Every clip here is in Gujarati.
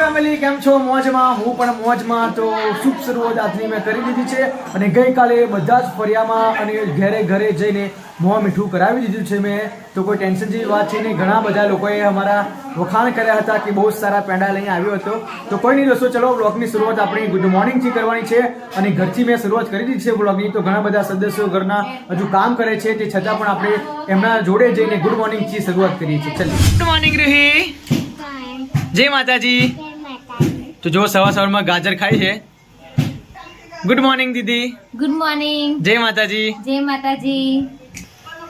ફેમિલી કેમ છો? મોજમાં હું પણ મોજમાં. તો શુભ શરૂઆત આજની મેં કરી દીધી છે અને ગઈકાલે બધા જ ફરિયામાં અને ઘરે ઘરે જઈને મોં મીઠું કરાવી દીધું છે મેં. તો કોઈ ટેન્શન જેવી વાત છે નહીં. ઘણા બધા લોકોએ અમારા વખાણ કર્યા હતા કે બહુ જ સારા પેંડા લઈને આવ્યો હતો. તો કોઈ નહીં દોસ્તો ચલો બ્લોગની શરૂઆત આપણી ગુડ મોર્નિંગથી કરવાની છે. અને ઘરથી મેં શરૂઆત કરી દીધી છે બ્લોગની તો ઘણા બધા સદસ્યો ઘરના હજુ કામ કરે છે. તે છતાં પણ આપણે એમના જોડે જઈને ગુડ મોર્નિંગથી શરૂઆત કરીએ છીએ. ચલો. ગુડ મોર્નિંગ રહી જય માતાજી. તો જો સવાર સવારમાં ગાજર ખાય છે ગુડ મોર્નિંગ દીદી ગુડ મોર્નિંગ જય માતાજી જય Mataji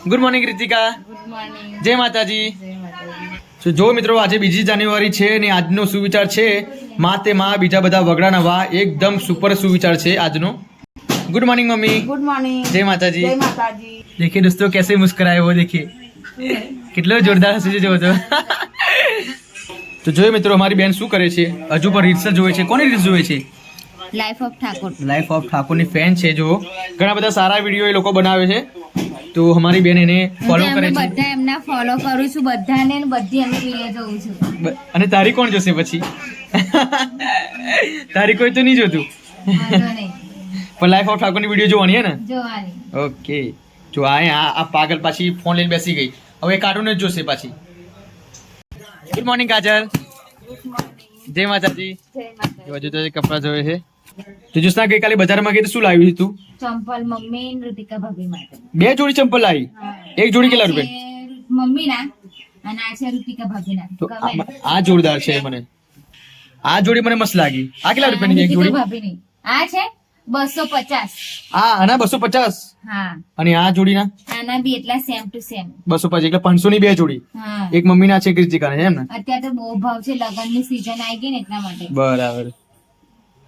good morning Ritika good morning જય માતાજી જય માતાજી તો જો મિત્રો આજે બીજી જાન્યુઆરી છે ને આજનો સુવિચાર છે માં તે માં બીજા બધા વગડા નવા એકદમ સુપર સુવિચાર છે આજનો good morning mummy good morning જય માતાજી जय माता दी देखिए दोस्तों कैसे मुस्कुराए वो देखिए કેટલો જોરદાર હસી છે જો તો જોયો મિત્રો અમારી બેન શું કરે છે? હજુ પણ રીલ્સ જોવે છે. કોની રીલ્સ જોવે છે? Life of Thakor. Life of ઠાકોરની fan છે જો ઘણા બધા સારા વીડિયો એ લોકો બનાવે છે. તો અમારી બેન એને ફોલો કરે છે. બધા એમના ફોલો કરું છું બધાને ને બધી એમની વીડિયો જોઉં છું. અને તારી કોણ જોશે પછી? તારી કોઈ તો નહીં જોતું. પણ લાઈફ ઓફ ઠાકોરની વીડિયો જોવાની હે ને? જોવાની. ઓકે જો આ આ પાગલ પાછી ફોન લઈને બેસી ગઈ. હવે કાર્ટૂન જ જોશે પાછી. ગુડ મોર્નિંગ કાજલ જય માતાજી માતાજી હજુ તો કપડા જોયે છે. તો જ્યોત્સના ગઈકાલે બજારમાં ગઈ તો શું લાવી તું ચંપલ મમ્મી ને ઋતિકા ભાભી માટે. બે જોડી ચંપલ લાવી? એક જોડી કેટલા રૂપિયા? મમ્મી ના અને આ છે ઋતિકા ભાભી ના તો આ આ જોરદાર છે મને. આ જોડી મને મસ્ત લાગી. આ કેટલા રૂપિયાની એક જોડી? ભાભી ની આ છે બસો પચાસ. હા આના બસો પચાસ? હા. અને આ જોડીના? આના બી એટલા સેમ ટુ સેમ બસો પચાસ એટલે પાંચસો ની બે જોડી. એક છે કૃતિકાના છે એમ ને? અત્યારે તો બહુ ભાવ છે લગ્નની સીઝન આવી ગઈ ને એટલા માટે. બરાબર.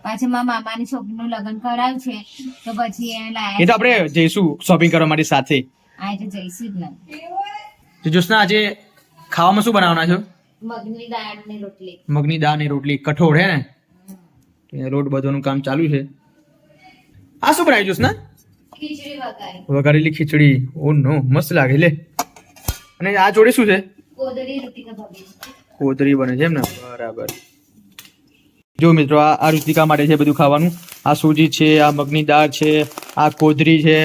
પાછું મારા મામાની છોકરીનું લગ્ન કરાવ્યું છે તો પછી એ લાયા તો આપણે જઈશું શોપિંગ કરવા માટે સાથે. આજે જઈશું જ ને. તો આજે ખાવામાં શું બનાવવાના છો? મગની દાળની રોટલી. મગની દાળની રોટલી. કઠોળ હે ને? રોટ બધોનું કામ ચાલુ છે. આ શું બનાવી જ્યોત્સના ખીચડી વઘારેલી ખીચડી. ઓ નો મસ્ત લાગે લે. અને આ જોડે શું છે? કોદરી બને છે એમ ને? બરાબર. જો મિત્રો આ આ ઋતિકા માટે છે બધું ખાવાનું. આ સૂજી છે આ મગની દાળ છે આ કોદરી છે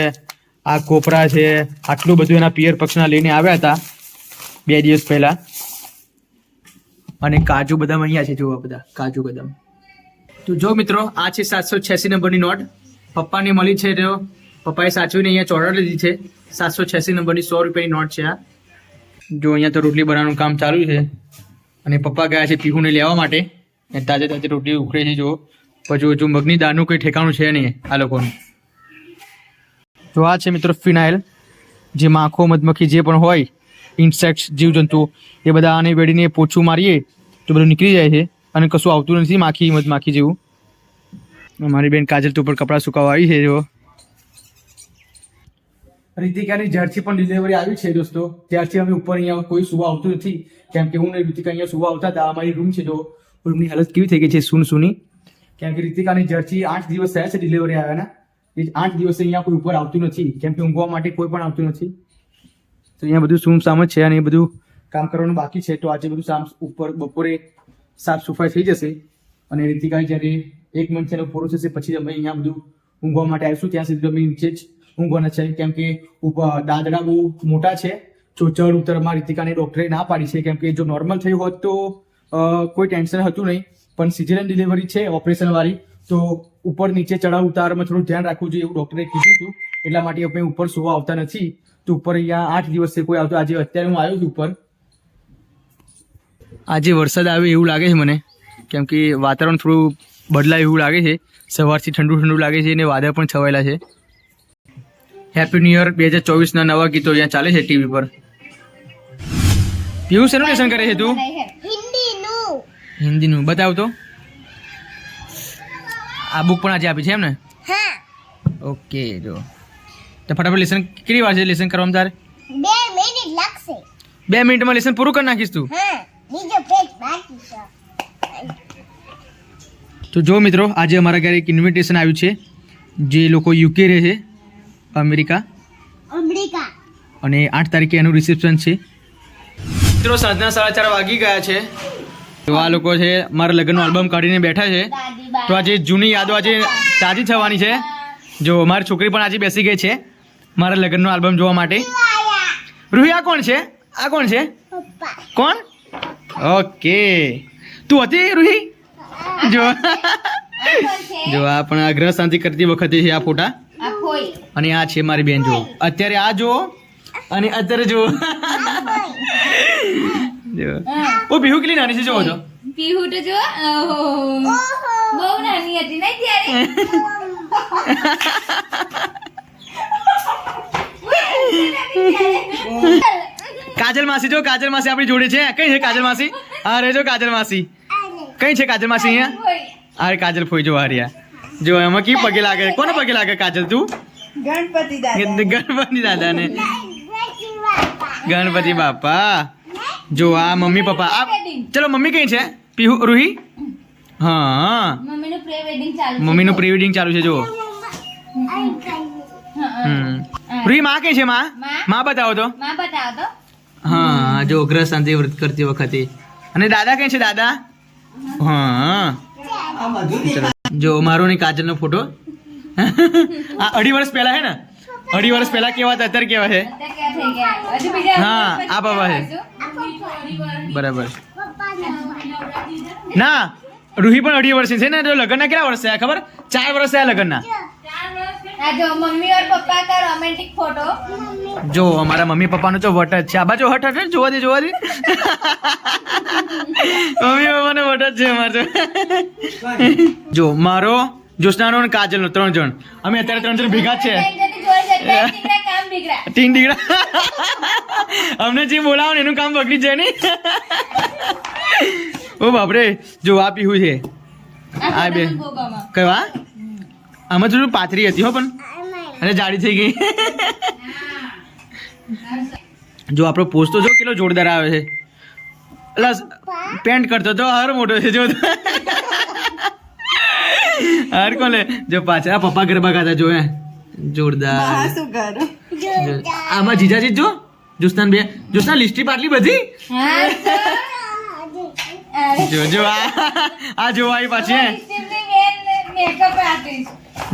આ કોપરા છે આટલું બધું એના પિયર પક્ષના લઈને આવ્યા હતા બે દિવસ પહેલા. અને કાજુ બદામ અહીંયા છે જોવા બધા. કાજુ બદામ. તો જો મિત્રો આ છે સાતસો છ્યાસી નંબરની નોટ. પપ્પાને મળી છે તો પપ્પાએ સાચવીને અહીંયા ચોર્ડર લીધી છે. સાતસો છ્યાસી નંબરની સો રૂપિયાની નોટ છે આ. જો અહીંયા તો રોટલી બનાવવાનું કામ ચાલુ છે અને પપ્પા ગયા છે પીહુને લેવા માટે અને તાજે તાજે રોટલી ઉખડે છે જો પછી જો મગની દાળનું કોઈ ઠેકાણું છે નહીં આ લોકોનું. તો આ છે મિત્રો ફિનાઇલ, જે માખો, મધમખી જે પણ હોય, ઇન્સેક્ટ્સ જીવજંતુ એ બધા આને વેડીને પોછું મારીએ તો બધું નીકળી જાય છે અને કશું આવતું નથી માખી, મધમાખી જેવું. મારી બેન કાજલ તો ઉપર કપડાં સુકાવવા આવી છે, જો. રીતિકાની જ્યારથી પણ ડિલિવરી આવી છે દોસ્તો, ત્યારથી અમે ઉપર અહીંયા કોઈ સુવા આવતું નથી. કેમ કે હું ને રીતિકા અહીંયા સુવા આવતા હતા અમારી રૂમ છે, જો. રૂમની હાલત કેવી થઈ ગઈ છે, સૂન સૂની. કેમ કે રીતિકાની જ્યારથી આઠ દિવસ થયા છે ડિલિવરી આવ્યાના. એ આઠ દિવસે અહીંયા કોઈ ઉપર આવતું નથી. કેમ કે ઊંઘવા માટે કોઈ પણ આવતું નથી. તો અહીંયા બધું સૂમ સામ જ છે અને એ બધું કામ કરવાનું બાકી છે. તો આજે બધું સામ ઉપર બપોરે સાફ સફાઈ થઈ જશે. અને રીતિકા જ્યારે એક મંથ છે પૂરો થશે, પછી અમે અહીંયા બધું ઊંઘવા માટે આવીશું. ત્યાં સુધી અમે નીચે જ ઊંઘવાના છે, કેમ કે દાદડા બહુ મોટા છે. તો ચડ ઉતરમાં રીતિકાને ડોક્ટરે ના પાડી છે, કેમ કે જો નોર્મલ થયું હોત તો કોઈ ટેન્શન હતું નહીં. પણ સિઝેરિયન ડિલિવરી છે ઓપરેશન વાળી, તો ઉપર નીચે ચડાવ ઉતારમાં થોડું ધ્યાન રાખવું જોઈએ એવું ડોક્ટરે કીધું હતું. એટલા માટે અમે ઉપર સુવા આવતા નથી. તો ઉપર અહીંયા આઠ દિવસથી કોઈ આવતું. આજે અત્યારે હું આવ્યો છું ઉપર. આજે વરસાદ આવે એવું લાગે છે મને. કેમ કે વાતાવરણ થોડું બદલાય એવું લાગે છે. સવારથી ઠંડુ ઠંડુ લાગે છે અને વાદળ પણ છવાયેલા છે. હેપી ન્યુ યર બે હજાર ચોવીસના નવા ગીતો અહીંયા ચાલે છે ટીવી પર. પીવું શેનું લેસન કરે છે તું? હિન્દીનું. બતાવ તો. આ બુક પણ આજે આપી છે એમ ને? ઓકે જો. તો ફટાફટ લેસન કેટલી વાર છે લેસન કરવામાં તારે? બે મિનિટ લાગશે. બે મિનિટમાં લેસન પૂરું કરી નાખીશ તું. હા બીજો પેજ બાકી છે. તો જો મિત્રો આજે અમારા ઘરે એક ઇન્વિટેશન આવ્યું છે જે લોકો યુકે રહે છે અમેરિકા. અમેરિકા. અને આઠ તારીખે એનું રિસેપ્શન છે. મિત્રો સાંજના સાડા ચાર વાગી ગયા છે. તો આ લોકો છે મારા લગ્નનો આલ્બમ કાઢીને બેઠા છે. તો આજે જૂની યાદો આજે તાજી થવાની છે. જો મારી છોકરી પણ આજે બેસી ગઈ છે મારા લગ્નનો આલ્બમ જોવા માટે. રૂહી આ કોણ છે? આ કોણ છે? કોણ? ઓકે. તું હતી રૂહી? જો. આ છે જો આ પણ આ શાંતિ કરતી વખતે છે આ ફોટા. અને આ છે મારી બેન જો. અત્યારે આ જો અને અત્યારે જો જો. ઓ પીહુ કેટલી નાની છે જોવો તો. પીહુ તો જો ઓહો. બહુ નાની હતી નહીં ત્યારે. કાજલ માસી જો કાજલ માસી આપણી જોડે છે. કઈ છે કાજલ માસી? હા રહેજો કાજલ માસી. કઈ છે કાજલ માસી અહીંયા. અરે કાજલ ફોઈ જો હારિયા જો એમાં કી પગે લાગે? કોને પગે લાગે કાજલ તું? ગણપતિ દાદા. ગણપતિ દાદાને. ગણપતિ બાપા. જો આ મમ્મી પપ્પા આ ચલો મમ્મી કઈ છે? પીહુ રૂહી? હા. છે. મમ્મીનું પ્રી વેડિંગ ચાલુ છે જો. હમ. રૂહી માં કઈ છે માં? માં? માં બતાવો તો. માં બતાવો તો. હા જો અગ્ર શાંતિ વ્રત કરતી વખતે. અને દાદા કઈ છે દાદા? હા. જો મારો ને કાજલનો ફોટો આ અઢી વર્ષ પહેલા હે ને? અઢી વર્ષ પહેલા કેવા હતા અત્યારે કેવા છે? હા, આ બાબા છે. બરાબર. ના રૂહી પણ અઢી વર્ષે છે ને જો લગ્નના કેટલા વર્ષ થયા ખબર? ચાર વર્ષ થયા લગ્નના. આ જો મમ્મી ઓર પપ્પા કા રોમેન્ટિક ફોટો જો અમારા મમ્મી પપ્પાનો તો વટ જ છે. આ બાજુ હટ હટ જોવા દે જોવા દે. મમ્મી પપ્પાનો વટ જ છે અમારો જો મારો જોશનાનો અને કાજલનો ત્રણ જણ. અમે અત્યારે ત્રણ જણ ભેગા જ છે. ટીન દીકરા અમને જે બોલાવો ને એનું કામ બગડી જાય ને ઓ બાપરે જો આ પીવું છે. આ બે. કયો આમાં થોડું પાથરી હતી હો પણ. અને જાડી થઈ ગઈ. જો આપણો પોસ્ટ તો જો કેટલો જોરદાર આવે છે. એટલે પેન્ટ કરતો તો હર મોટો છે જો. હર કોને જો પાછળ પપ્પા ગરબા ગાતા જોયા જોરદાર. આમાં જીજાજી જો. જુસ્તાન બે. જુસ્તાન લિસ્ટી પાટલી બધી? જોજો આ આ પાછી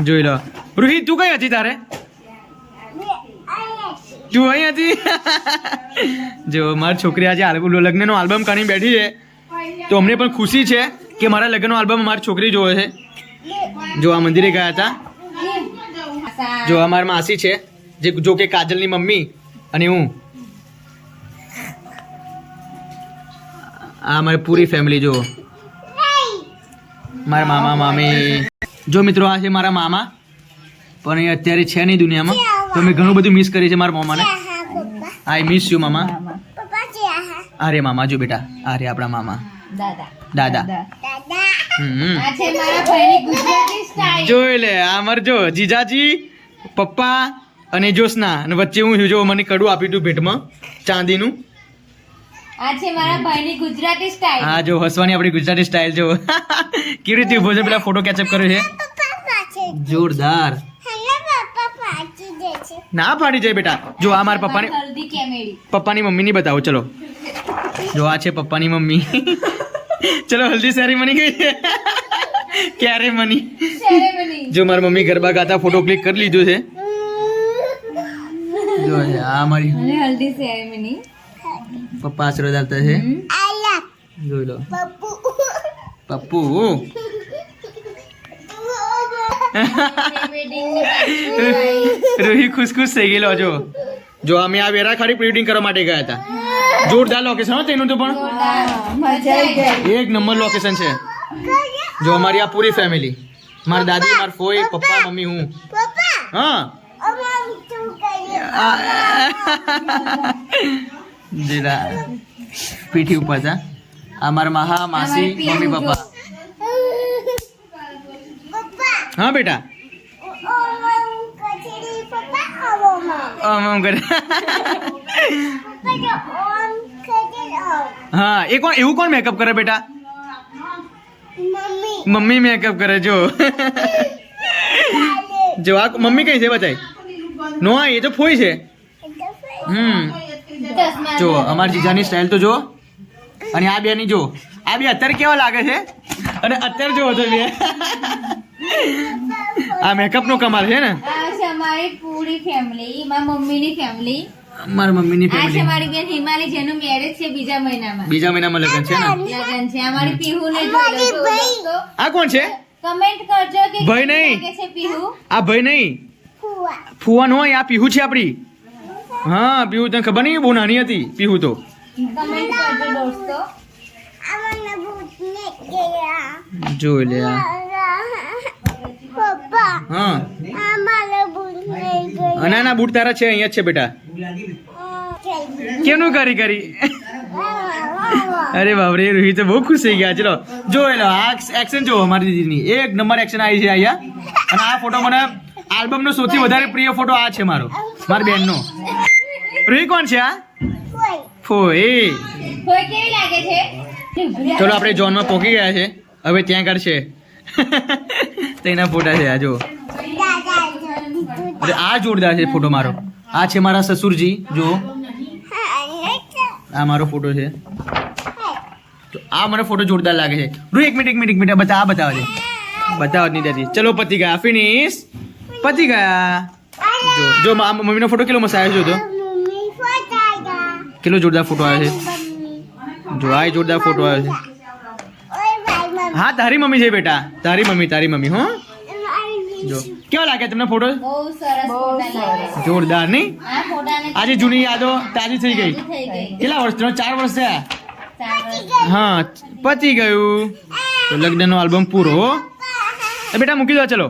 જોઈ લો. રૂહી તું કઈ હતી તારે? તું અહીંયાથી. જો, મારી છોકરી આજે આલ્બમ લગ્નનો આલ્બમ કાઢી બેઠી છે. તો અમને પણ ખુશી છે કે મારા લગ્નનો આલ્બમ મારી છોકરી જોવે છે. જો, આ મંદિરે ગયા હતા. જો, આ મારી માસી છે, જે જો કે કાજલની મમ્મી અને હું. આ મારી પૂરી ફેમિલી જો મારા મામા, મામી. જો મિત્રો, આ છે મારા મામા. પણ એ અત્યારે છે નહીં દુનિયામાં. તો મેં ઘણું બધું મિસ કરી છે મારા મામાને. આઈ મિસ યુ મામા. અરે મામા જો બેટા અરે આપણા મામા. દાદા. દાદા. દાદા. આ છે મારા ભાઈની ગુજરાતી સ્ટાઈલ જોઈ લે આ જો જીજાજી પપ્પા અને જ્યોત્સના અને વચ્ચે હું. જો મને કડું આપ્યું હતું ભેટમાં ચાંદીનું. આ છે મારા ભાઈની ગુજરાતી સ્ટાઈલ હા જો હસવાની આપણી ગુજરાતી સ્ટાઇલ જો. કેવી રીતે ઊભો છે પેલા ફોટો કેચઅપ કર્યો છે. જોરદાર હેલો પપ્પા પાછી દે છે ના ફાડી જાય બેટા. જો આ મારા પપ્પાની હલ્દી કેમેડી પપ્પાની મમ્મીની બતાવો ચલો. જો આ છે પપ્પાની મમ્મી. ચલો હલ્દી સેરેમની ગઈ છે. ક્યારે મની જો મારી મમ્મી ગરબા ગાતા ફોટો ક્લિક કરી લીધો છે. જો આ મારી હલ્દી સેરેમની પપ્પા આશીર્વાદ આપતા છે. જોઈ લો. પપ્પુ. પપ્પુ. રૂહી ખુશ ખુશ થઈ ગયેલો જો. જો અમે આ વેરા ખાડી પ્રિન્ટિંગ કરવા માટે ગયા હતા. જોરદાર લોકેશન તેનું તો પણ. એક નંબર લોકેશન છે. જો અમારી આ પૂરી ફેમિલી મારા દાદી, મારા ફોઈ, પપ્પા, મમ્મી, હું. હા. જીરા પીઠી ઉપર હતા આ મારા મહા, માસી, મમ્મી, પપ્પા પપ્પા હા, બેટા. ઓમ ઓમ કરે. હા, એ કોણ, એવું કોણ મેકઅપ કરે બેટા? મમ્મી મેકઅપ કરે, જો. જો, આ મમ્મી કઈ છે, બતાય. નો એ તો ફોઈ છે. હમ. જો, અમારી જીજાની સ્ટાઇલ તો જો. અને આ બેની જો. આ બે અત્યારે કેવા લાગે છે? અને અત્યારે જો તો બે. આ મેકઅપ નો કમાલ છે ને? આ છે અમારી પૂરી ફેમિલી મારા મમ્મીની ફેમિલી મારા મમ્મીની આ છે મારી બેન હિમાલી જેનું મેરેજ છે બીજા મહિનામાં. બીજા મહિનામાં લગન છે ને? લગન છે. અમારી પીહુ ને જોઈ આ કોણ છે? કમેન્ટ કરજો કે ભાઈ નહીં. છે પીહુ? આ ભાઈ નહીં. ફુવા. ફુવા હોય આ પીહુ છે આપણી હા પીહુ તને ખબર નહીં? બહુ નાની હતી પીહુ તો. કમેન્ટ કરજો દોસ્તો. જોઈ લે Papa, હા. ના ના બૂટ તારા છે અહીંયા જ છે બેટા. કેનું કરી કરી. અરે બાપરે રોહિત બહુ ખુશ થઈ ગયા. ચલો જો એનો આ એક્શન જો અમારી દીદીની. એક નંબર એક્શન આવી છે અહીંયા. અને આ ફોટો મને આલ્બમનો સૌથી વધારે પ્રિય ફોટો આ છે મારો મારી બેનનો. રોહિત કોણ છે આ. ફોઈ. કોઈ કેવી લાગે છે? ચલો આપણે જોનમાં પહોંચી ગયા છે. હવે ત્યાં કરશે તો એના ફોટા છે આ જો અરે આ જોરદાર છે ફોટો મારો. આ છે મારા સસુરજી જો આ મારો ફોટો છે. તો આ મને ફોટો જોરદાર લાગે છે. રૂ એક મિનિટ એક મિનિટ એક મિનિટ બતા આ બતાવવા દે બતાવવા જ નહીં દેતી ચલો પતી ગયા ફિનિશ પતી ગયા જો જો મા- મમ્મીનો ફોટો કેટલો મસ્ત આવ્યો છે જો તો. Mummy fotoga. કેટલો જોરદાર ફોટો આવ્યો છે. જો આ જોરદાર ફોટો આવ્યો છે. Oi, bye, mum. હા તારી મમ્મી છે બેટા. તારી મમ્મી તારી મમ્મી હો. જો. કેવો લાગે તમને ફોટો બહુ સરસ ફોટા લાગે છે. જોરદાર નહીં? આજે જૂની યાદો તાજી થઈ ગઈ. કેટલા વર્ષ ત્રણ? ચાર વર્ષ થયા? હા પતી ગયું. તો લગ્નનો આલ્બમ પૂરો હો. બેટા મૂકી દો ચલો.